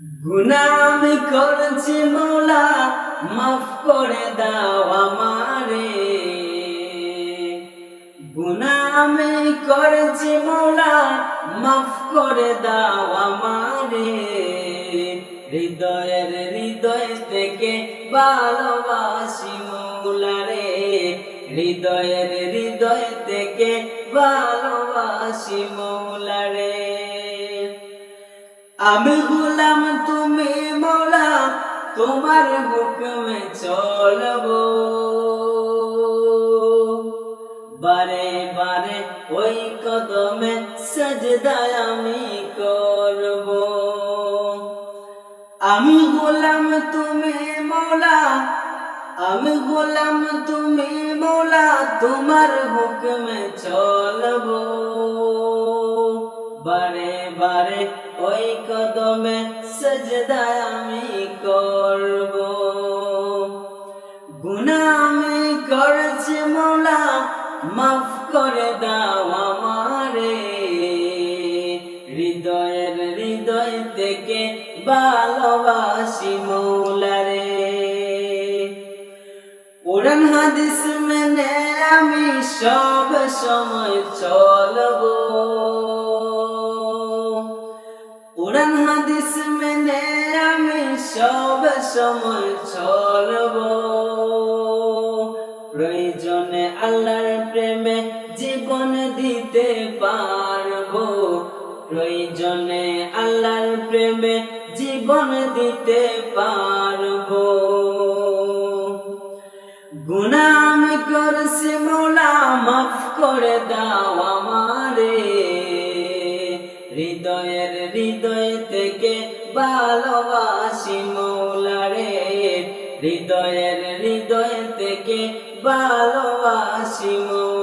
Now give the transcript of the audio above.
গুনামি করছি মৌলা, মাফ করে দাও আমারে। গুনামি করছি মৌলা, মাফ করে দাও আমারে। হৃদয়ের হৃদয় থেকে ভালোবাসি মৌলা রে। হৃদয়ের হৃদয় থেকে ভালোবাসি মৌলা রে। আমি গোলাম তুমি মৌলা, তোমার হুকুমে চলবো। বারে বারে ওই কদমে সজদায় আমি করব। আমি গোলাম তুমি মৌলা, আমি গোলাম তুমি মৌলা, তোমার হুকুমে চলবো। বারে বারে ওই কদমে সজদায় আমি করব। গুনাহ আমি করেছি মৌলা, মাফ করে দাও আমারে। হৃদয়ের হৃদয় থেকে ভালোবাসি মৌলারে। কোরআন হাদিস মেনে আমি সব কোরআন হাদিস মেনে আমি সব সময় চলবো। প্রয়োজনে আল্লাহর প্রেমে জীবন দিতে পারব। প্রয়োজনে আল্লাহর প্রেমে জীবন দিতে পারব। গুনাম করছি, মৌলা মাফ করে দাও আমারে হৃদয়ের হৃদয় থেকে ভালোবাসি মৌলারে। হৃদয়ের হৃদয় থেকে ভালোবাসি মৌলা